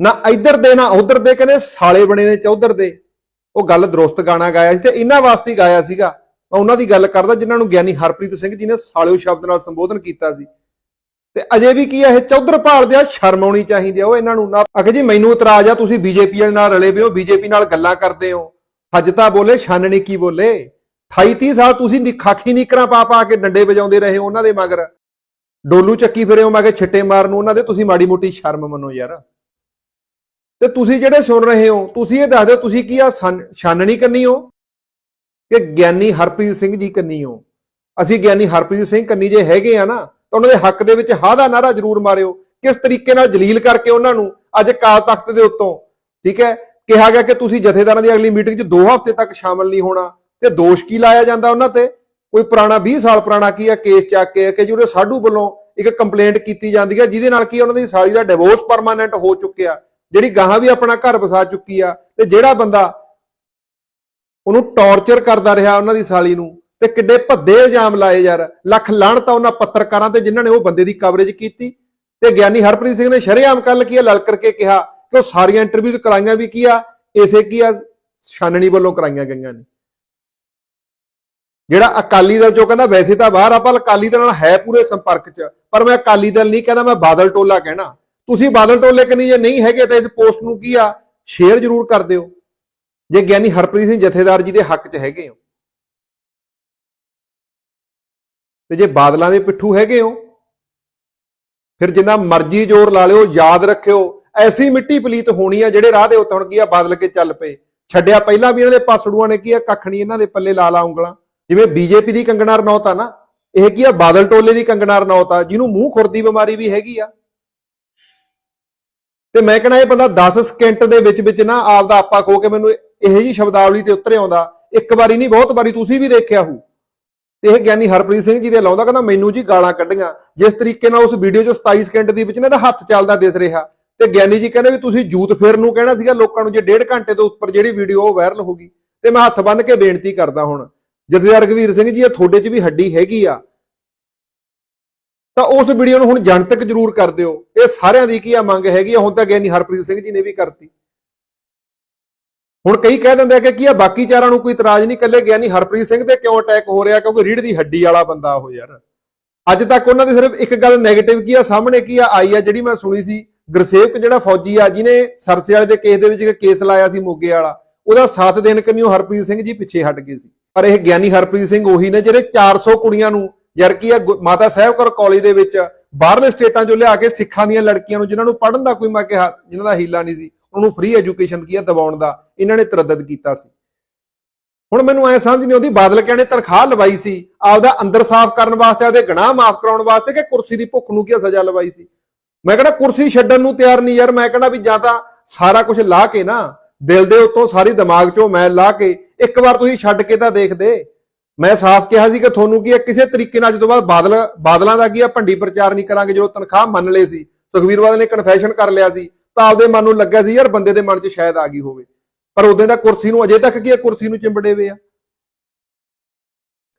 ਨਾ ਇੱਧਰ ਦੇ, ਨਾ ਉਧਰ ਦੇ, ਕਹਿੰਦੇ ਸਾਲੇ ਬਣੇ ਨੇ ਚੌਧਰ ਦੇ। ਉਹ ਗੱਲ ਦਰੁਸਤ ਗਾਣਾ ਗਾਇਆ ਸੀ ਤੇ ਇਹਨਾਂ ਵਾਸਤੇ ਹੀ ਗਾਇਆ ਸੀਗਾ। ਮੈਂ ਉਹਨਾਂ ਦੀ ਗੱਲ ਕਰਦਾ, ਜਿਨ੍ਹਾਂ ਨੂੰ ਗਿਆਨੀ ਹਰਪ੍ਰੀਤ ਸਿੰਘ ਜੀ ਨੇ ਸਾਲਿਓ ਸ਼ਬਦ ਨਾਲ ਸੰਬੋਧਨ ਕੀਤਾ ਸੀ। ਤੇ ਅਜੇ ਵੀ ਕੀ ਆ, ਇਹ ਚੌਧਰ ਭਾਲਦੇ ਆ, ਸ਼ਰਮ ਆਉਣੀ ਚਾਹੀਦੀ ਆ। ਉਹ ਇਹਨਾਂ ਨੂੰ ਨਾ ਅਗੇ ਜੀ ਮੈਨੂੰ ਇਤਰਾਜ਼ ਆ, ਤੁਸੀਂ ਬੀਜੇਪੀ ਵਾਲੇ ਨਾਲ ਰਲੇ ਪਿਓ ਬੀਜੇਪੀ ਨਾਲ ਗੱਲਾਂ ਕਰਦੇ ਹੋ। ਹੱਜ ਬੋਲੇ, ਛਾਨਣੀ ਕੀ ਬੋਲੇ? 28 30 ਸਾਲ ਤੁਸੀਂ ਨੀ- ਖਾਕੀ ਨੀਕਰਾਂ ਪਾ ਪਾ ਕੇ ਡੰਡੇ ਵਜਾਉਂਦੇ ਰਹੇ ਹੋ ਉਹਨਾਂ ਦੇ ਮਗਰ। ਡੋਲੂ ਚੱਕੀ ਫਿਰੇ ਹੋ, ਮੈਂ ਕਿ ਛਿੱਟੇ ਮਾਰਨ ਉਹਨਾਂ ਦੇ, ਤੁਸੀਂ ਮਾੜੀ ਮੋਟੀ ਸ਼ਰਮ ਮੰਨੋ ਯਾਰ। ਤੇ ਤੁਸੀਂ ਜਿਹੜੇ ਸੁਣ ਰਹੇ ਹੋ, ਤੁਸੀਂ ਇਹ ਦੱਸ ਦਿਓ, ਤੁਸੀਂ ਕੀ ਆ ਛਾਨ- ਛਾਨਣੀ ਕਰਨੀ ਹੋ ਕਿ ਗਿਆਨੀ ਹਰਪ੍ਰੀਤ ਸਿੰਘ ਜੀ ਕੰਨੀ ਹੋ? ਅਸੀਂ ਗਿਆਨੀ ਹਰਪ੍ਰੀਤ ਸਿੰਘ ਕੰਨੀ ਜੇ ਹੈਗੇ ਆ ਨਾ, ਤਾਂ ਉਹਨਾਂ ਦੇ ਹੱਕ ਦੇ ਵਿੱਚ ਹਾਂ ਦਾ ਨਾਰਾ ਜ਼ਰੂਰ ਮਾਰਿਓ। ਕਿਸ ਤਰੀਕੇ ਨਾਲ ਜਲੀਲ ਕਰਕੇ ਉਹਨਾਂ ਨੂੰ ਅੱਜ ਕਾਲ ਤਖਤ ਦੇ ਉੱਤੋਂ, ਠੀਕ ਹੈ? ਕਿਹਾ ਗਿਆ ਕਿ ਤੁਸੀਂ ਜਥੇਦਾਰਾਂ ਦੀ ਅਗਲੀ ਮੀਟਿੰਗ 'ਚ 2 ਹਫ਼ਤੇ ਤੱਕ ਸ਼ਾਮਲ ਨਹੀਂ ਹੋਣਾ। ਤੇ ਦੋਸ਼ ਕੀ ਲਾਇਆ ਜਾਂਦਾ ਉਹਨਾਂ ਤੇ? ਕੋਈ ਪੁਰਾਣਾ 20 ਸਾਲ ਪੁਰਾਣਾ ਕੀ ਆ ਕੇਸ ਚੱਕ ਕੇ ਕਿ ਜਿਹੜੇ ਸਾਡੂ ਵੱਲੋਂ ਇੱਕ ਕੰਪਲੇਂਟ ਕੀਤੀ ਜਾਂਦੀ ਹੈ, ਜਿਹਦੇ ਨਾਲ ਕੀ ਉਹਨਾਂ ਦੀ ਸਾਲੀ ਦਾ ਡਿਵੋਰਸ ਪਰਮਾਨੈਂਟ ਹੋ ਚੁੱਕਿਆ? ਜਿਹੜੀ ਗਾਹਾਂ ਵੀ ਆਪਣਾ ਘਰ ਵਸਾ ਚੁੱਕੀ ਆ ਤੇ ਜਿਹੜਾ ਬੰਦਾ ਉਹਨੂੰ ਟੌਰਚਰ ਕਰਦਾ ਰਿਹਾ ਉਹਨਾਂ ਦੀ ਸਾਲੀ ਨੂੰ ਤੇ ਕਿੱਡੇ ਭੱਦੇ ਇਲਜ਼ਾਮ ਲਾਏ ਯਾਰ। ਲੱਖ ਲਾਹਣਤ ਤਾਂ ਉਹਨਾਂ ਪੱਤਰਕਾਰਾਂ ਤੇ ਜਿਨ੍ਹਾਂ ਨੇ ਉਹ ਬੰਦੇ ਦੀ ਕਵਰੇਜ ਕੀਤੀ। ਤੇ ਗਿਆਨੀ ਹਰਪ੍ਰੀਤ ਸਿੰਘ ਨੇ ਸ਼ਰੇਆਮ ਕੱਲ ਕੀ ਆ, ਲਲ ਕਰਕੇ ਕਿਹਾ ਕਿ ਉਹ ਸਾਰੀਆਂ ਇੰਟਰਵਿਊਜ਼ ਕਰਾਈਆਂ ਵੀ ਕੀ ਆ, ਇਸੇ ਕੀ ਆ, ਛਾਨਣੀ ਵੱਲੋਂ ਕਰਾਈਆਂ ਗਈਆਂ ਨੇ। ਜਿਹੜਾ ਅਕਾਲੀ ਦਲ ਚੋਂ ਕਹਿੰਦਾ, ਵੈਸੇ ਤਾਂ ਬਾਹਰ ਆ, ਪਰ ਅਕਾਲੀ ਦਲ ਨਾਲ ਹੈ ਪੂਰੇ ਸੰਪਰਕ 'ਚ। ਪਰ ਮੈਂ ਅਕਾਲੀ ਦਲ ਨਹੀਂ ਕਹਿੰਦਾ, ਮੈਂ ਬਾਦਲ ਟੋਲਾ ਕਹਿਣਾ। ਤੁਸੀਂ ਬਾਦਲ ਟੋਲੇ ਕਨੀ ਜੇ ਨਹੀਂ ਹੈਗੇ ਤਾਂ ਇਸ ਪੋਸਟ ਨੂੰ ਕੀ ਆ? ਸ਼ੇਅਰ ਜ਼ਰੂਰ ਕਰ ਦਿਓ। ਜੇ ਗਿਆਨੀ ਹਰਪ੍ਰੀਤ ਸਿੰਘ ਜਥੇਦਾਰ ਜੀ ਦੇ ਹੱਕ 'ਚ ਹੈਗੇ ਹੋ। ਤੇ ਜੇ ਬਾਦਲਾਂ ਦੇ ਪਿੱਠੂ ਹੈਗੇ ਹੋ, ਫਿਰ ਜਿੰਨਾ ਮਰਜ਼ੀ ਜ਼ੋਰ ਲਾ ਲਿਓ, ਯਾਦ ਰੱਖਿਓ। ਐਸੀ ਮਿੱਟੀ ਪਲੀਤ ਹੋਣੀ ਆ ਜਿਹੜੇ ਰਾਹ ਦੇ ਉੱਤੇ ਹੁਣ ਕੀ ਆ, ਬਾਦਲ ਕੇ ਚੱਲ ਪਏ। ਛੱਡਿਆ ਪਹਿਲਾਂ ਵੀ ਇਹਨਾਂ ਦੇ ਪਾਸੜੂਆਂ ਨੇ ਕੀ ਆ, ਕੱਖ ਨਹੀਂ ਇਹਨਾਂ ਦੇ ਪੱਲੇ ਲਾ ਲਾ ਉਂਗਲਾਂ। ਜਿਵੇਂ ਬੀਜੇਪੀ ਦੀ ਕੰਗਣਾ ਰਣੌਤ ਆ ਨਾ, ਇਹ ਕੀ ਆ, ਬਾਦਲ ਟੋਲੇ ਦੀ ਕੰਗਣਾ ਰਣੌਤ ਆ, ਜਿਹਨੂੰ ਮੂੰਹ ਖੁਰਦੀ ਬਿਮਾਰੀ ਵੀ ਹੈਗੀ ਆ। ਤੇ ਮੈਂ ਕਹਣਾ ਇਹ ਬੰਦਾ 10 ਸਕਿੰਟ ਦੇ ਵਿੱਚ ਵਿੱਚ ਨਾ ਆਪ ਦਾ ਆਪਾ ਖੋ ਕੇ ਮੈਨੂੰ ਇਹੋ ਜੀ ਸ਼ਬਦਾਵਲੀ ਤੇ ਉਤਰੇ ਆਉਂਦਾ। ਇੱਕ ਵਾਰੀ ਨਹੀਂ, ਬਹੁਤ ਵਾਰੀ ਤੁਸੀਂ ਵੀ ਦੇਖਿਆ ਹੋ ਤੇ ਇਹ ਗਿਆਨੀ ਹਰਪ੍ਰੀਤ ਸਿੰਘ ਜੀ ਦੇ ਲਾਉਂਦਾ, ਕਹਿੰਦਾ ਮੈਨੂੰ ਜੀ ਗਾਲਾਂ ਕੱਢੀਆਂ। ਜਿਸ ਤਰੀਕੇ ਨਾਲ ਉਸ ਵੀਡੀਓ 'ਚ 27 ਸਕਿੰਟ ਦੀ ਵਿੱਚ ਨਾ ਇਹਦਾ ਹੱਥ ਚੱਲਦਾ ਦਿਸ ਰਿਹਾ। ਤੇ ਗਿਆਨੀ ਜੀ ਕਹਿੰਦੇ ਵੀ ਤੁਸੀਂ ਜੂਤ ਫੇਰ ਨੂੰ ਕਹਿਣਾ ਸੀਗਾ, ਲੋਕਾਂ ਨੂੰ ਜੇ ਡੇਢ ਘੰਟੇ ਤੋਂ ਉੱਪਰ ਜਿਹੜੀ ਵੀਡੀਓ ਉਹ ਵਾਇਰਲ ਹੋ ਗਈ। ਤੇ ਮੈਂ ਹੱਥ ਬੰਨ ਕੇ ਬੇਨਤੀ ਕਰਦਾ ਹੁਣ। ਜਥੇਦਾਰ ਰਘਵੀਰ ਸਿੰਘ ਜੀ, ਇਹ ਤੁਹਾਡੇ 'ਚ ਵੀ ਹੱਡੀ ਹੈਗੀ ਆ। ਤਾਂ ਉਸ ਵੀਡੀਓ ਨੂੰ ਹੁਣ ਜਨਤਕ ਜ਼ਰੂਰ ਕਰ ਦਿਓ। ਇਹ ਸਾਰਿਆਂ ਦੀ ਕੀ ਆ ਮੰਗ ਹੈਗੀ ਆ, ਹੁਣ ਤਾਂ ਗਿਆਨੀ ਹਰਪ੍ਰੀਤ ਸਿੰਘ ਜੀ ਨੇ ਵੀ ਕਰਤੀ। ਹੁਣ ਕਈ ਕਹਿ ਦਿੰਦੇ ਆ ਕਿ ਕੀ ਆ, ਬਾਕੀ ਚਾਰਾਂ ਨੂੰ ਕੋਈ ਇਤਰਾਜ਼ ਨਹੀਂ ਕੱਲੇ ਗਿਆਨੀ ਹਰਪ੍ਰੀਤ ਸਿੰਘ ਤੇ ਕਿਉਂ ਅਟੈਕ ਹੋ ਰਿਹਾ? ਕਿਉਂਕਿ ਰੀੜ ਦੀ ਹੱਡੀ ਵਾਲਾ ਬੰਦਾ ਉਹ ਯਾਰ। ਅੱਜ ਤੱਕ ਉਹਨਾਂ ਦੀ ਸਿਰਫ ਇੱਕ ਗੱਲ 네ਗੇਟਿਵ ਕੀ ਆ, ਸਾਹਮਣੇ ਕੀ ਆ, ਆਈ ਆ, ਜਿਹੜੀ ਮੈਂ ਸੁਣੀ ਸੀ। ਗੁਰਸੇਵਕ ਜਿਹੜਾ ਫੌਜੀ ਆ, ਜਿਹਨੇ ਸਰਸੇ ਵਾਲੇ ਦੇ ਕੇਸ ਦੇ ਵਿੱਚ ਇੱਕ ਕੇਸ ਲਾਇਆ ਸੀ ਮੋਗੇ ਵਾਲਾ। ਉਹਦਾ ਸਾਥ ਦੇਣ ਕੰਨਿਓ ਹਰਪ੍ਰੀਤ ਸਿੰਘ ਜੀ ਪਿੱਛੇ ਹਟ ਗਏ ਸੀ। ਪਰ ਇਹ ਗਿਆਨੀ ਹਰਪ੍ਰੀਤ ਸਿੰਘ ਉਹੀ ਨੇ, ਜਿਹੜੇ 400 ਕੁੜੀਆਂ ਨੂੰ ਯਾਰ ਕੀ ਆ, ਗੁ- ਮਾਤਾ ਸਾਹਿਬ ਕੌਰ ਕਾਲਜ ਦੇ ਵਿੱਚ ਬਾਹਰਲੇ ਸਟੇਟਾਂ 'ਚੋਂ ਲਿਆ ਕੇ ਸਿੱਖਾਂ ਦੀਆਂ ਲੜਕੀਆਂ ਨੂੰ, ਜਿਨ੍ਹਾਂ ਨੂੰ ਪੜ੍ਹਨ ਦਾ ਕੋਈ ਮੈਂ ਕਿਹਾ, ਜਿਨ੍ਹਾਂ ਦਾ ਹੀਲਾ ਨਹੀਂ ਸੀ, ਉਹਨੂੰ ਫ੍ਰੀ ਐਜੂਕੇਸ਼ਨ ਕੀ ਆ ਦਿਵਾਉਣ ਦਾ, ਇਹਨਾਂ ਨੇ ਤਰੱਦਦ ਕੀਤਾ ਸੀ। ਹੁਣ ਮੈਨੂੰ ਐ ਸਮਝ ਨਹੀਂ ਆਉਂਦੀ ਬਾਦਲ ਕਿਆ ਤਨਖਾਹ ਲਵਾਈ ਸੀ, ਆਪਦਾ ਅੰਦਰ ਸਾਫ਼ ਕਰਨ ਵਾਸਤੇ, ਆਪਦੇ ਗੁਨਾਹ ਮਾਫ ਕਰਾਉਣ ਵਾਸਤੇ, ਕਿ ਕੁਰਸੀ ਦੀ ਭੁੱਖ ਨੂੰ ਕੀ ਸਜ਼ਾ ਲਵਾਈ ਸੀ? ਮੈਂ ਕਹਿੰਦਾ, ਕੁਰਸੀ ਛੱਡਣ ਨੂੰ ਤਿਆਰ ਨਹੀਂ ਯਾਰ, ਮੈਂ ਕਹਿੰਦਾ ਵੀ ਜਾਂ ਤਾਂ ਸਾਰਾ ਕੁਝ ਲਾ ਕੇ ਨਾ, ਦਿਲ ਦੇ ਉੱਤੋਂ ਸਾਰੀ ਦਿਮਾਗ ਚੋਂ ਮੈਂ ਲਾ ਕੇ, ਇੱਕ ਵਾਰ ਤੁਸੀਂ ਛੱਡ ਕੇ ਤਾਂ ਦੇਖਦੇ ਮੈਂ ਸਾਫ਼ ਕਿਹਾ ਸੀ ਕਿ ਤੁਹਾਨੂੰ ਕੀ ਹੈ, ਕਿਸੇ ਤਰੀਕੇ ਨਾਲ ਜਦੋਂ ਬਾਅਦ ਬਾਦਲ ਬਾਦਲਾਂ ਦਾ ਕੀ ਹੈ, ਭੰਡੀ ਪ੍ਰਚਾਰ ਨਹੀਂ ਕਰਾਂਗੇ, ਜਦੋਂ ਤਨਖਾਹ ਮੰਨ ਲਏ ਸੀ। ਸੁਖਵੀਰ ਬਾਦਲ ਨੇ ਕਨਫੈਸ਼ਨ ਕਰ ਲਿਆ ਸੀ। ਤਾਂ ਆਪਦੇ ਮਨ ਨੂੰ ਲੱਗਿਆ ਸੀ, ਯਾਰ ਬੰਦੇ ਦੇ ਮਨ 'ਚ ਸ਼ਾਇਦ ਆ ਗਈ ਹੋਵੇ। ਪਰ ਉਦੋਂ ਦਾ ਕੁਰਸੀ ਨੂੰ ਅਜੇ ਤੱਕ ਕੀ ਹੈ, ਕੁਰਸੀ ਨੂੰ ਚਿੰਬੜੇ ਹੋਏ ਆ।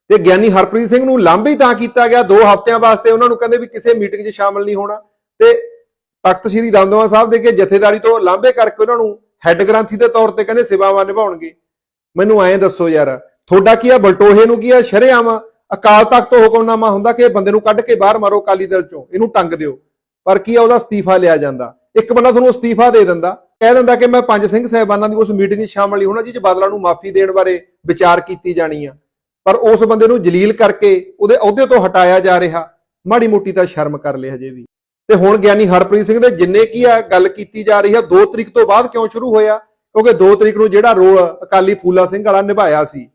ਤੇ ਗਿਆਨੀ ਹਰਪ੍ਰੀਤ ਸਿੰਘ ਨੂੰ ਲਾਂਭੇ ਹੀ ਤਾਂ ਕੀਤਾ ਗਿਆ। 2 ਹਫ਼ਤਿਆਂ ਵਾਸਤੇ ਉਹਨਾਂ ਨੂੰ ਕਹਿੰਦੇ ਵੀ ਕਿਸੇ ਮੀਟਿੰਗ 'ਚ ਸ਼ਾਮਲ ਨਹੀਂ ਹੋਣਾ। ਤੇ ਤਖਤ ਸ੍ਰੀ ਦਮਦਮਾ ਸਾਹਿਬ ਦੇ ਕੇ ਜਥੇਦਾਰੀ ਤੋਂ ਲਾਂਭੇ ਕਰਕੇ ਉਹਨਾਂ ਨੂੰ ਹੈੱਡ ਗ੍ਰੰਥੀ ਦੇ ਤੌਰ ਤੇ ਕਹਿੰਦੇ ਸੇਵਾਵਾਂ ਨਿਭਾਉਣਗੇ। ਮੈਨੂੰ ਐਂ ਦੱਸੋ ਯਾਰ ਤੁਹਾਡਾ ਕੀ ਆ? ਬਲਟੋਹੇ ਨੂੰ ਕੀ ਆ? ਸ਼ਰੇਆਮ ਅਕਾਲ ਤਖਤ ਤੋਂ ਹੁਕਮਨਾਮਾ ਹੁੰਦਾ ਕਿ ਬੰਦੇ ਨੂੰ ਕੱਢ ਕੇ ਬਾਹਰ ਮਾਰੋ ਅਕਾਲੀ ਦਲ ਚੋਂ। ਇਹਨੂੰ ਟੰਗ ਦਿਓ। ਪਰ ਕੀ ਆ? ਉਹਦਾ ਅਸਤੀਫਾ ਲਿਆ ਜਾਂਦਾ। ਇੱਕ ਬੰਦਾ ਤੁਹਾਨੂੰ ਅਸਤੀਫਾ ਦੇ ਦਿੰਦਾ। ਕਹਿ ਦਿੰਦਾ ਕਿ ਮੈਂ ਪੰਜ ਸਿੰਘ ਸਾਹਿਬਾਨਾਂ ਦੀ ਉਸ ਮੀਟਿੰਗ 'ਚ ਸ਼ਾਮਲ ਨਹੀਂ ਹੋਣਾ ਜਿਹ 'ਚ ਬਾਦਲਾਂ ਨੂੰ ਮਾਫੀ ਦੇਣ ਬਾਰੇ ਵਿਚਾਰ ਕੀਤੀ ਜਾਣੀ ਆ। ਪਰ ਉਸ ਬੰਦੇ ਨੂੰ ਜਲੀਲ ਕਰਕੇ ਉਹਦੇ ਅਹੁਦੇ ਤੋਂ ਹਟਾਇਆ ਜਾ ਰਿਹਾ। ਮਾੜੀ ਮੋਟੀ ਤਾਂ ਸ਼ਰਮ ਕਰ ਲਿਆ ਹਜੇ ਵੀ। ਤੇ ਹੁਣ ਗਿਆਨੀ ਹਰਪ੍ਰੀਤ ਸਿੰਘ ਦੇ ਜਿੰਨੇ ਕੀ ਆ ਗੱਲ ਕੀਤੀ ਜਾ ਰਹੀ ਆ 2 ਤਰੀਕ ਤੋਂ ਬਾਅਦ ਕਿਉਂ ਸ਼ੁਰੂ ਹੋਇਆ? ਕਿਉਂਕਿ 2 ਤਰੀਕ ਨੂੰ ਜਿਹੜਾ ਰੋਲ ਅਕਾਲੀ ਫੂਲਾ ਸਿੰਘ ਵਾਲਾ ਨਿਭਾਇਆ ਸੀ।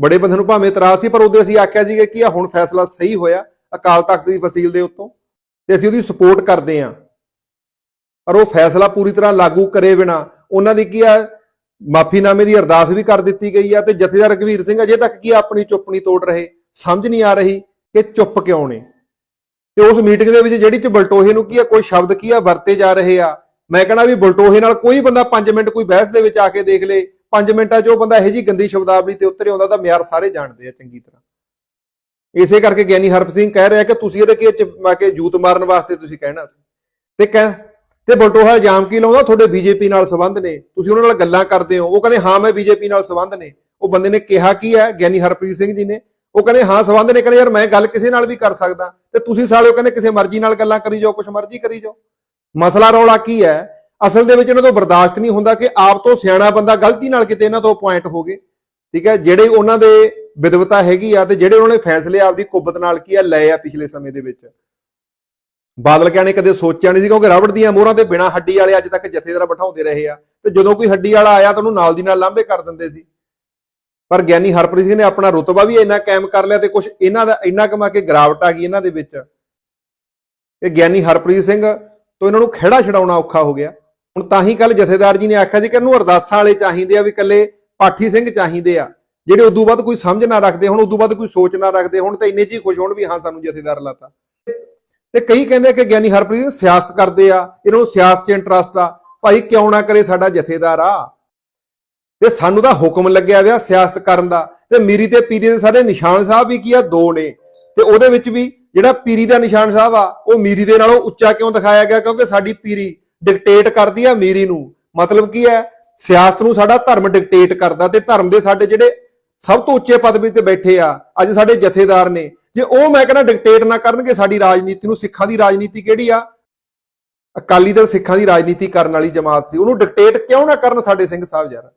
ਬੜੇ ਬੰਦੇ ਨੂੰ ਭਾਵੇਂ ਇਤਰਾਜ਼ ਸੀ, ਪਰ ਉਹਦੇ ਅਸੀਂ ਆਖਿਆ ਸੀ ਕਿ ਕੀ ਆ, ਹੁਣ ਫੈਸਲਾ ਸਹੀ ਹੋਇਆ, ਅਕਾਲ ਤਖਤ ਦੀ ਫਸੀਲ ਦੇ ਉੱਤੋਂ, ਤੇ ਅਸੀਂ ਉਹਦੀ ਸਪੋਰਟ ਕਰਦੇ ਆਂ ਪਰ ਉਹ ਫੈਸਲਾ ਪੂਰੀ ਤਰ੍ਹਾਂ ਲਾਗੂ ਕਰੇ ਬਿਨਾ, ਉਹਨਾਂ ਦੀ ਕੀ ਆ, ਮਾਫੀਨਾਮੇ ਦੀ ਅਰਦਾਸ ਵੀ ਕਰ ਦਿੱਤੀ ਗਈ ਆ, ਤੇ ਜਥੇਦਾਰ ਰਘਵੀਰ ਸਿੰਘ ਅਜੇ ਤੱਕ ਕੀ ਆ, ਆਪਣੀ ਚੁੱਪ ਨਹੀਂ ਤੋੜ ਰਹੇ, ਸਮਝ ਨਹੀਂ ਆ ਰਹੀ ਕਿ ਚੁੱਪ ਕਿਉਂ ਨੇ। ਤੇ ਉਸ ਮੀਟਿੰਗ ਦੇ ਵਿੱਚ ਜਿਹੜੀ ਚ ਬਲਟੋਹੇ ਨੂੰ ਕੀ ਆ, ਕੋਈ ਸ਼ਬਦ ਕੀ ਆ, ਵਰਤੇ ਜਾ ਰਹੇ ਆ। ਮੈਂ ਕਹਣਾ ਵੀ ਬਲਟੋਹੇ ਨਾਲ ਕੋਈ ਬੰਦਾ 5 ਮਿੰਟ ਕੋਈ ਬਹਿਸ ਦੇ ਵਿੱਚ ਆ ਕੇ ਦੇਖ ਲੇ 5 ਮਿੰਟਾਂ 'ਚ ਉਹ ਬੰਦਾ ਇਹੋ ਜੀ ਗੰਦੀ ਸ਼ਬਦਾਵਲੀ ਤੇ ਉੱਤਰੇ ਆਉਂਦਾ ਤਾਂ ਮਿਆਰ ਸਾਰੇ ਜਾਣਦੇ ਆ ਚੰਗੀ ਤਰ੍ਹਾਂ। ਇਸੇ ਕਰਕੇ ਗਿਆਨੀ ਹਰਪ ਸਿੰਘ ਕਹਿ ਰਿਹਾ ਕਿ ਤੁਸੀਂ ਇਹਦੇ ਕੀ ਚ- ਮੈਂ ਜੂਤ ਮਾਰਨ ਵਾਸਤੇ ਤੁਸੀਂ ਕਹਿਣਾ ਸੀ। ਤੇ ਕਹਿ, ਤੇ ਬਲਟੋਹਾ ਇਲਜ਼ਾਮ ਕੀ ਲਾਉਂਦਾ? ਤੁਹਾਡੇ ਬੀਜੇਪੀ ਨਾਲ ਸੰਬੰਧ ਨੇ। ਤੁਸੀਂ ਉਹਨਾਂ ਨਾਲ ਗੱਲਾਂ ਕਰਦੇ ਹੋ। ਉਹ ਕਹਿੰਦੇ, ਹਾਂ, ਮੈਂ ਬੀਜੇਪੀ ਨਾਲ ਸੰਬੰਧ ਨੇ। ਉਹ ਬੰਦੇ ਨੇ ਕਿਹਾ ਕੀ ਹੈ? ਗਿਆਨੀ ਹਰਪ੍ਰੀਤ ਸਿੰਘ ਜੀ ਨੇ। ਉਹ ਕਹਿੰਦੇ, ਹਾਂ, ਸੰਬੰਧ ਨੇ। ਕਹਿੰਦੇ, ਯਾਰ, ਮੈਂ ਗੱਲ ਕਿਸੇ ਨਾਲ ਵੀ ਕਰ ਸਕਦਾ। ਤੇ ਤੁਸੀਂ ਸਾਲਿਓ ਕਹਿੰਦੇ, ਕਿਸੇ ਮਰਜ਼ੀ ਨਾਲ ਗੱਲਾਂ ਕਰੀ ਜਾਓ, ਕੁਛ ਮਰਜ਼ੀ ਕਰੀ ਜਾਓ। ਮਸਲਾ ਰੌਲਾ ਕੀ ਹੈ? ਅਸਲ ਦੇ ਵਿੱਚ ਇਹਨਾਂ ਤੋਂ ਬਰਦਾਸ਼ਤ ਨਹੀਂ ਹੁੰਦਾ ਕਿ ਆਪ ਤੋਂ ਸਿਆਣਾ ਬੰਦਾ ਗਲਤੀ ਨਾਲ ਕਿਤੇ ਇਹਨਾਂ ਤੋਂ ਪੁਆਇੰਟ ਹੋ ਗਏ। ਠੀਕ ਹੈ? ਜਿਹੜੇ ਉਹਨਾਂ ਦੇ ਵਿਦਵਤਾ ਹੈਗੀ ਆ ਤੇ ਜਿਹੜੇ ਉਹਨਾਂ ਨੇ ਫੈਸਲੇ ਆਪਦੀ ਕੁੱਬਤ ਨਾਲ ਕੀ ਆ, ਲਏ ਆ ਪਿਛਲੇ ਸਮੇਂ ਦੇ ਵਿੱਚ। ਬਾਦਲ ਕਿਆ ਨੇ ਕਦੇ ਸੋਚਿਆ ਨਹੀਂ ਸੀ ਕਿਉਂਕਿ ਰਬੜ ਦੀਆਂ ਮੋਹਰਾਂ ਤੇ ਬਿਨਾ ਹੱਡੀ ਵਾਲੇ ਅੱਜ ਤੱਕ ਜਥੇਦਾਰ ਬਿਠਾਉਂਦੇ ਰਹੇ ਆ। ਤੇ ਜਦੋਂ ਕੋਈ ਹੱਡੀ ਵਾਲਾ ਆਇਆ ਤਾਂ ਉਹਨੂੰ ਨਾਲ ਦੀ ਨਾਲ ਲਾਂਭੇ ਕਰ ਦਿੰਦੇ ਸੀ। ਪਰ ਗਿਆਨੀ ਹਰਪ੍ਰੀਤ ਸਿੰਘ ਨੇ ਆਪਣਾ ਰੁਤਬਾ ਵੀ ਇੰਨਾ ਕਾਇਮ ਕਰ ਲਿਆ ਤੇ ਕੁਝ ਇਹਨਾਂ ਦਾ ਇੰਨਾ ਕਮਾ ਕੇ ਗਰਾਵਟ ਆ ਗਈ ਇਹਨਾਂ ਦੇ ਵਿੱਚ। ਕਿ ਗਿਆਨੀ ਹਰਪ੍ਰੀਤ ਸਿੰਘ ਤੋਂ ਇਹਨਾਂ ਨੂੰ ਖਿਹੜਾ ਛਡਾਉਣਾ ਔਖਾ ਹੋ ਗਿਆ। ਹੁਣ ਤਾਂ ਹੀ ਕੱਲ ਜਥੇਦਾਰ ਜੀ ਨੇ ਆਖਿਆ ਸੀ ਕਿ ਇਹਨੂੰ ਅਰਦਾਸਾਂ ਵਾਲੇ ਚਾਹੀਦੇ ਆ ਵੀ ਇਕੱਲੇ ਪਾਠੀ ਸਿੰਘ ਚਾਹੀਦੇ ਆ। ਜਿਹੜੇ ਉਦੋਂ ਬਾਅਦ ਕੋਈ ਸਮਝ ਨਾ ਰੱਖਦੇ ਹੁਣ, ਉਦੋਂ ਬਾਅਦ ਕੋਈ ਸੋਚ ਨਾ ਰੱਖਦੇ ਹੁਣ, ਤਾਂ ਇੰਨੇ ਚ ਖੁਸ਼ ਹੋਣ ਵੀ ਹਾਂ, ਸਾਨੂੰ ਜਥੇਦਾਰ ਲਾਤਾ। ਤੇ ਕਈ ਕਹਿੰਦੇ ਕਿ ਗਿਆਨੀ ਹਰਪ੍ਰੀਤ ਸਿਆਸਤ ਕਰਦੇ ਆ, ਇਹਨਾਂ ਨੂੰ ਸਿਆਸਤ 'ਚ ਇੰਟਰਸਟ ਆ। ਭਾਈ ਕਿਉਂ ਨਾ ਕਰੇ ਸਾਡਾ ਜਥੇਦਾਰ ਆ? ਤੇ ਸਾਨੂੰ ਤਾਂ ਹੁਕਮ ਲੱਗਿਆ ਹੋਇਆ ਸਿਆਸਤ ਕਰਨ ਦਾ। ਤੇ ਮੀਰੀ ਤੇ ਪੀਰੀ ਦੇ ਸਾਰੇ ਨਿਸ਼ਾਨ ਸਾਹਿਬ ਵੀ ਕੀ ਆ? ਦੋ ਨੇ। ਤੇ ਉਹਦੇ ਵਿੱਚ ਵੀ ਜਿਹੜਾ ਪੀਰੀ ਦਾ ਨਿਸ਼ਾਨ ਸਾਹਿਬ ਆ, ਉਹ ਮੀਰੀ ਦੇ ਨਾਲੋਂ ਉੱਚਾ ਕਿਉਂ ਦਿਖਾਇਆ ਗਿਆ? ਕਿਉਂਕਿ ਸਾਡੀ ਪੀਰੀ ਡਿਕਟੇਟ ਕਰਦੀ ਆ ਮੇਰੀ ਨੂੰ। ਮਤਲਬ ਕੀ ਹੈ, ਸਿਆਸਤ ਨੂੰ ਸਾਡਾ ਧਰਮ ਡਿਕਟੇਟ ਕਰਦਾ ਤੇ ਧਰਮ ਦੇ ਸਾਡੇ ਜਿਹੜੇ ਸਭ ਤੋਂ ਉੱਚੇ ਪਦਵੀ ਤੇ ਬੈਠੇ ਆ, ਅੱਜ ਸਾਡੇ ਜਥੇਦਾਰ ਨੇ। ਜੇ ਉਹ ਮੈਂ ਕਹਿੰਦਾ ਡਿਕਟੇਟ ਨਾ ਕਰਨਗੇ, ਸਾਡੀ ਰਾਜਨੀਤੀ ਨੂੰ ਸਿੱਖਾਂ ਦੀ ਰਾਜਨੀਤੀ ਕਿਹੜੀ ਆ? ਅਕਾਲੀ ਦਲ ਸਿੱਖਾਂ ਦੀ ਰਾਜਨੀਤੀ ਕਰਨ ਵਾਲੀ ਜਮਾਤ ਸੀ। ਉਹਨੂੰ ਡਿਕਟੇਟ ਕਿਉਂ ਨਾ ਕਰਨ ਸਾਡੇ ਸਿੰਘ ਸਾਹਿਬ ਯਾਰ?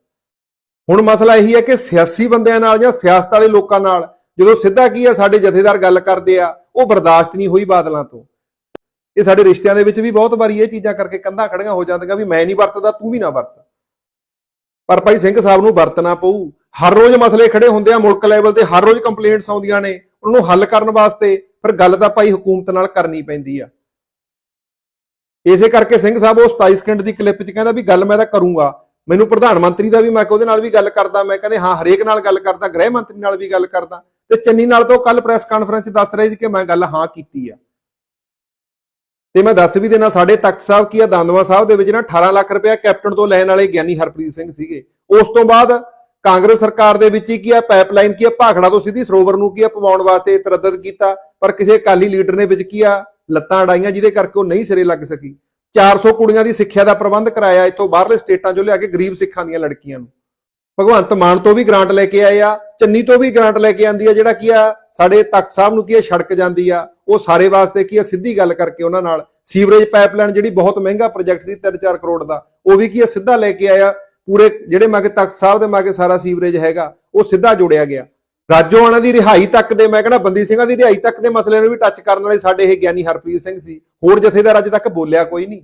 ਹੁਣ ਮਸਲਾ ਇਹੀ ਹੈ ਕਿ ਸਿਆਸੀ ਬੰਦਿਆਂ ਨਾਲ ਜਾਂ ਸਿਆਸਤ ਵਾਲੇ ਲੋਕਾਂ ਨਾਲ ਜਦੋਂ ਸਿੱਧਾ ਕੀ ਆ, ਸਾਡੇ ਜਥੇਦਾਰ ਗੱਲ ਕਰਦੇ ਆ, ਉਹ ਬਰਦਾਸ਼ਤ ਨਹੀਂ ਹੋਈ ਬਾਦਲਾਂ ਤੋਂ। ਇਹ ਸਾਡੇ ਰਿਸ਼ਤਿਆਂ ਦੇ ਵਿੱਚ ਵੀ ਬਹੁਤ ਵਾਰੀ ਇਹ ਚੀਜ਼ਾਂ ਕਰਕੇ ਕੰਧਾਂ ਖੜੀਆਂ ਹੋ ਜਾਂਦੀਆਂ ਵੀ ਮੈਂ ਨਹੀਂ ਵਰਤਦਾ, ਤੂੰ ਵੀ ਨਾ ਵਰਤ। ਪਰ ਭਾਈ ਸਿੰਘ ਸਾਹਿਬ ਨੂੰ ਵਰਤਣਾ ਪਊ। ਹਰ ਰੋਜ਼ ਮਸਲੇ ਖੜੇ ਹੁੰਦੇ ਆ, ਮੁਲਕ ਲੈਵਲ ਤੇ ਹਰ ਰੋਜ਼ ਕੰਪਲੇਂਟਸ ਆਉਂਦੀਆਂ ਨੇ, ਉਹਨੂੰ ਹੱਲ ਕਰਨ ਵਾਸਤੇ, ਫਿਰ ਗੱਲ ਤਾਂ ਭਾਈ ਹਕੂਮਤ ਨਾਲ ਕਰਨੀ ਪੈਂਦੀ ਆ। ਇਸੇ ਕਰਕੇ ਸਿੰਘ ਸਾਹਿਬ ਉਹ 27 ਸਕਿੰਟ ਦੀ ਕਲਿੱਪ 'ਚ ਕਹਿੰਦਾ ਵੀ ਗੱਲ ਮੈਂ ਤਾਂ ਕਰੂੰਗਾ। ਮੈਨੂੰ ਪ੍ਰਧਾਨ ਮੰਤਰੀ ਦਾ ਵੀ ਮੈਂ ਉਹਦੇ ਨਾਲ ਵੀ ਗੱਲ ਕਰਦਾ, ਮੈਂ ਕਹਿੰਦੇ ਹਾਂ, ਹਰੇਕ ਨਾਲ ਗੱਲ ਕਰਦਾ, ਗ੍ਰਹਿ ਮੰਤਰੀ ਨਾਲ ਵੀ ਗੱਲ ਕਰਦਾ। ਤੇ ਚੰਨੀ ਨਾਲ ਤੋਂ ਕੱਲ ਪ੍ਰੈਸ ਕਾਨਫਰੰਸ 'ਚ ਦੱਸ ਰਹੇ ਸੀ ਕਿ ਮੈਂ ਗੱਲ ਹਾਂ ਕੀਤੀ ਆ। ਤੇ ਮੈਂ ਦੱਸ ਵੀ ਦੇਣਾ, ਸਾਡੇ ਤਖਤ ਸਾਹਿਬ ਕੀ ਆ, ਦੰਦਵਾ ਸਾਹਿਬ ਦੇ ਵਿੱਚ ਨਾ 18 ਲੱਖ ਰੁਪਇਆ ਕੈਪਟਨ ਤੋਂ ਲੈਣ ਵਾਲੇ ਗਿਆਨੀ ਹਰਪ੍ਰੀਤ ਸਿੰਘ ਸੀਗੇ। ਉਸ ਤੋਂ ਬਾਅਦ ਕਾਂਗਰਸ ਸਰਕਾਰ ਦੇ ਵਿੱਚ ਹੀ ਕੀ ਆ ਪਾਈਪਲਾਈਨ ਕੀ ਆ, ਭਾਖੜਾ ਤੋਂ ਸਿੱਧੀ ਸਰੋਵਰ ਨੂੰ ਕੀ ਆ, ਪਵਾਉਣ ਵਾਸਤੇ ਤਰੱਦਦ ਕੀਤਾ, ਪਰ ਕਿਸੇ ਅਕਾਲੀ ਲੀਡਰ ਨੇ ਵਿੱਚ ਕੀ ਆ, ਲੱਤਾਂ ਅੜਾਈਆਂ ਜਿਹਦੇ ਕਰਕੇ ਉਹ ਨਹੀਂ ਸਿਰੇ ਲੱਗ ਸਕੀ। 400 ਕੁੜੀਆਂ ਦੀ ਸਿੱਖਿਆ ਦਾ ਪ੍ਰਬੰਧ ਕਰਾਇਆ, ਇੱਥੋਂ ਬਾਹਰਲੇ ਸਟੇਟਾਂ 'ਚੋਂ ਲਿਆ ਕੇ ਗਰੀਬ ਸਿੱਖਾਂ ਦੀਆਂ ਲੜਕੀਆਂ ਨੂੰ। ਭਗਵੰਤ ਮਾਨ ਤੋਂ ਵੀ ਗ੍ਰਾਂਟ ਲੈ ਕੇ ਆਏ ਆ ਚੰਨੀ ਤੋਂ ਵੀ ਗ੍ਰਾਂਟ ਲੈ ਕੇ ਆਂਦੀ ਆ, ਜਿਹੜਾ ਕੀ ਆ, ਸਾਡੇ ਤਖਤ ਸਾਹਿਬ ਨੂੰ ਕੀ ਆ, ਸੜਕ ਜਾਂਦੀ ਆ। ਉਹ ਸਾਰੇ ਵਾਸਤੇ ਕੀ ਆ, ਸਿੱਧੀ ਗੱਲ ਕਰਕੇ ਉਹਨਾਂ ਨਾਲ। ਸੀਵਰੇਜ ਪਾਈਪਲਾਈਨ ਜਿਹੜੀ ਬਹੁਤ ਮਹਿੰਗਾ ਪ੍ਰੋਜੈਕਟ ਸੀ 3-4 ਕਰੋੜ ਦਾ, ਉਹ ਵੀ ਕੀ ਆ, ਸਿੱਧਾ ਲੈ ਕੇ ਆਇਆ। ਪੂਰੇ ਜਿਹੜੇ ਮਾਗੇ ਤਖਤ ਸਾਹਿਬ ਦੇ ਮਾਗੇ ਸਾਰਾ ਸੀਵਰੇਜ ਹੈਗਾ, ਉਹ ਸਿੱਧਾ ਜੋੜਿਆ ਗਿਆ। ਰਾਜੋਆਣਾ ਦੀ ਰਿਹਾਈ ਤੱਕ ਦੇ, ਮੈਂ ਕਹਿੰਦਾ ਬੰਦੀ ਸਿੰਘਾਂ ਦੀ ਰਿਹਾਈ ਤੱਕ ਦੇ ਮਸਲੇ ਨੂੰ ਵੀ ਟੱਚ ਕਰਨ ਵਾਲੇ ਸਾਡੇ ਇਹ ਗਿਆਨੀ ਹਰਪ੍ਰੀਤ ਸਿੰਘ ਸੀ। ਹੋਰ ਜਥੇਦਾਰ ਅੱਜ ਤੱਕ ਬੋਲਿਆ ਕੋਈ ਨਹੀਂ।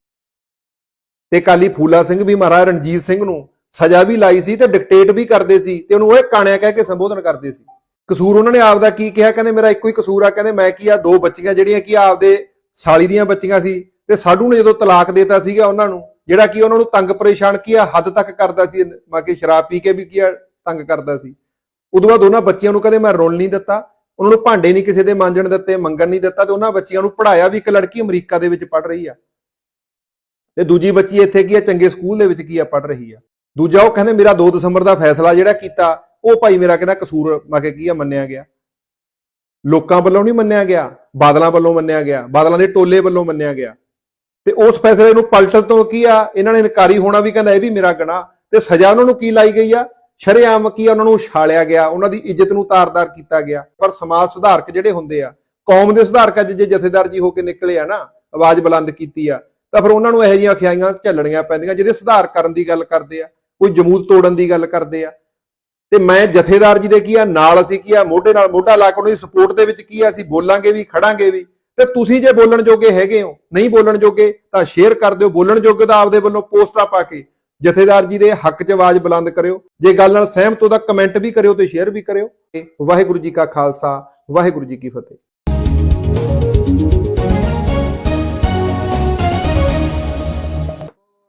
ਤੇ ਕਾਲੀ ਫੂਲਾ ਸਿੰਘ ਵੀ ਮਹਾਰਾਜ ਰਣਜੀਤ ਸਿੰਘ ਨੂੰ ਸਜ਼ਾ ਵੀ ਲਾਈ ਸੀ ਤੇ ਡਿਕਟੇਟ ਵੀ ਕਰਦੇ ਸੀ ਤੇ ਉਹਨੂੰ ਉਹ ਕਾਣਿਆ ਕਹਿ ਕੇ ਸੰਬੋਧਨ ਕਰਦੇ ਸੀ। ਕਸੂਰ ਉਹਨਾਂ ਨੇ ਆਪਦਾ ਕੀ ਕਿਹਾ? ਕਹਿੰਦੇ ਮੇਰਾ ਇੱਕੋ ਹੀ ਕਸੂਰ ਆ, ਕਹਿੰਦੇ ਮੈਂ ਕੀ ਆ? ਦੋ ਬੱਚੀਆਂ ਜਿਹੜੀਆਂ ਕੀ ਆਪਦੇ ਸਾਲੀ ਦੀਆਂ ਬੱਚੀਆਂ ਸੀ ਤੇ ਸਾਡੂ ਨੇ ਜਦੋਂ ਤਲਾਕ ਦੇਤਾ ਸੀਗਾ ਉਹਨਾਂ ਨੂੰ, ਜਿਹੜਾ ਕਿ ਉਹਨਾਂ ਨੂੰ ਤੰਗ ਪਰੇਸ਼ਾਨ ਕੀ ਆ ਹੱਦ ਤੱਕ ਕਰਦਾ ਸੀ, ਮਾ ਕਿ ਸ਼ਰਾਬ ਪੀ ਕੇ ਵੀ ਕੀ ਆ ਤੰਗ ਕਰਦਾ ਸੀ। ਉਦੋਂ ਬਾਅਦ ਉਹਨਾਂ ਬੱਚਿਆਂ ਨੂੰ ਕਦੇ ਮੈਂ ਰੋਣ ਨਹੀਂ ਦਿੱਤਾ, ਉਹਨਾਂ ਨੂੰ ਭਾਂਡੇ ਨਹੀਂ ਕਿਸੇ ਦੇ ਮਾਂਜਣ ਦਿੱਤੇ, ਮੰਗਣ ਨਹੀਂ ਦਿੱਤਾ ਤੇ ਉਹਨਾਂ ਬੱਚਿਆਂ ਨੂੰ ਪੜਾਇਆ ਵੀ ਇੱਕ ਲੜਕੀ ਅਮਰੀਕਾ ਦੇ ਵਿੱਚ ਪੜ ਰਹੀ ਆ। ਤੇ ਦੂਜੀ ਬੱਚੀ ਇੱਥੇ ਕੀ ਆ? ਚੰਗੇ ਸਕੂਲ ਦੇ ਵਿੱਚ ਕੀ ਆ? ਪੜ ਰਹੀ ਆ। ਦੂਜਾ ਉਹ ਕਹਿੰਦੇ ਮੇਰਾ 2 ਦਸੰਬਰ ਦਾ ਫੈਸਲਾ ਜਿਹੜਾ ਕੀਤਾ, ਉਹ ਭਾਈ ਮੇਰਾ ਕਹਿੰਦਾ ਕਸੂਰ ਮੈਂ ਕਿ ਕੀ ਆ, ਮੰਨਿਆ ਗਿਆ। ਲੋਕਾਂ ਵੱਲੋਂ ਨਹੀਂ ਮੰਨਿਆ ਗਿਆ, ਬਾਦਲਾਂ ਵੱਲੋਂ ਮੰਨਿਆ ਗਿਆ, ਬਾਦਲਾਂ ਦੇ ਟੋਲੇ ਵੱਲੋਂ ਮੰਨਿਆ ਗਿਆ। ਤੇ ਉਸ ਫੈਸਲੇ ਨੂੰ ਪਲਟਣ ਤੋਂ ਕੀ ਆ, ਇਹਨਾਂ ਨੇ ਇਨਕਾਰੀ ਹੋਣਾ ਵੀ ਕਹਿੰਦਾ ਇਹ ਵੀ ਮੇਰਾ ਗੁਨਾਹ ਤੇ ਸਜ਼ਾ ਉਹਨਾਂ ਨੂੰ ਕੀ ਲਾਈ ਗਈ ਆ? ਸ਼ਰੇਆਮ ਕੀ ਆ, ਉਹਨਾਂ ਨੂੰ ਉਛਾਲਿਆ ਗਿਆ, ਉਹਨਾਂ ਦੀ ਇੱਜ਼ਤ ਨੂੰ ਤਾਰਦਾਰ ਕੀਤਾ ਗਿਆ। ਪਰ ਸਮਾਜ ਸੁਧਾਰਕ ਜਿਹੜੇ ਹੁੰਦੇ ਆ, ਕੌਮ ਦੇ ਸੁਧਾਰਕ ਅੱਜ ਜੇ ਜਥੇਦਾਰ ਜੀ ਹੋ ਕੇ ਨਿਕਲੇ ਆ ਨਾ, ਆਵਾਜ਼ ਬੁਲੰਦ ਕੀਤੀ ਆ, ਤਾਂ ਫਿਰ ਉਹਨਾਂ ਨੂੰ ਇਹੋ ਜਿਹੀਆਂ ਖਿਆਈਆਂ ਝੱਲਣੀਆਂ ਪੈਂਦੀਆਂ, ਜਿਹਦੇ ਸੁਧਾਰ ਕਰਨ ਦੀ ਗੱਲ ਕਰਦੇ ਆ। ਕੋਈ ਜਮੂਦ ਤੋੜਨ ਦੀ ਗੱਲ ਕਰਦੇ ਆ। ਤੇ ਮੈਂ ਜਥੇਦਾਰ ਜੀ ਦੇ ਕੀ ਆ, ਨਾਲ ਅਸੀਂ ਕੀ ਆ, ਮੋਢੇ ਨਾਲ ਮੋਢਾ ਲਾ ਕੇ ਉਹਨਾਂ ਦੀ ਸਪੋਰਟ ਦੇ ਵਿੱਚ ਕੀ ਆ, ਅਸੀਂ ਬੋਲਾਂਗੇ ਵੀ, ਖੜਾਂਗੇ ਵੀ। ਤੇ ਤੁਸੀਂ ਜੇ ਬੋਲਣ ਜੋਗੇ ਹੈਗੇ ਹੋ, ਨਹੀਂ ਬੋਲਣ ਜੋਗੇ, ਤਾਂ ਸ਼ੇਅਰ ਕਰ ਦਿਓ। ਬੋਲਣ ਜੋਗੇ ਤਾਂ ਆਪਦੇ ਵੱਲੋਂ ਪੋਸਟਾਂ ਪਾ ਕੇ। ਜਥੇਦਾਰ ਜੀ ਦੇ ਹੱਕ 'ਚ ਆਵਾਜ਼ ਬੁਲੰਦ ਕਰਿਓ। ਜੇ ਗੱਲ ਨਾਲ ਸਹਿਮਤ ਹੋ ਤਾਂ ਕਮੈਂਟ ਵੀ ਕਰਿਓ ਤੇ ਸ਼ੇਅਰ ਵੀ ਕਰਿਓ। ਵਾਹਿਗੁਰੂ ਜੀ ਕਾ ਖਾਲਸਾ, ਵਾਹਿਗੁਰੂ ਜੀ ਕੀ ਫਤਿਹ।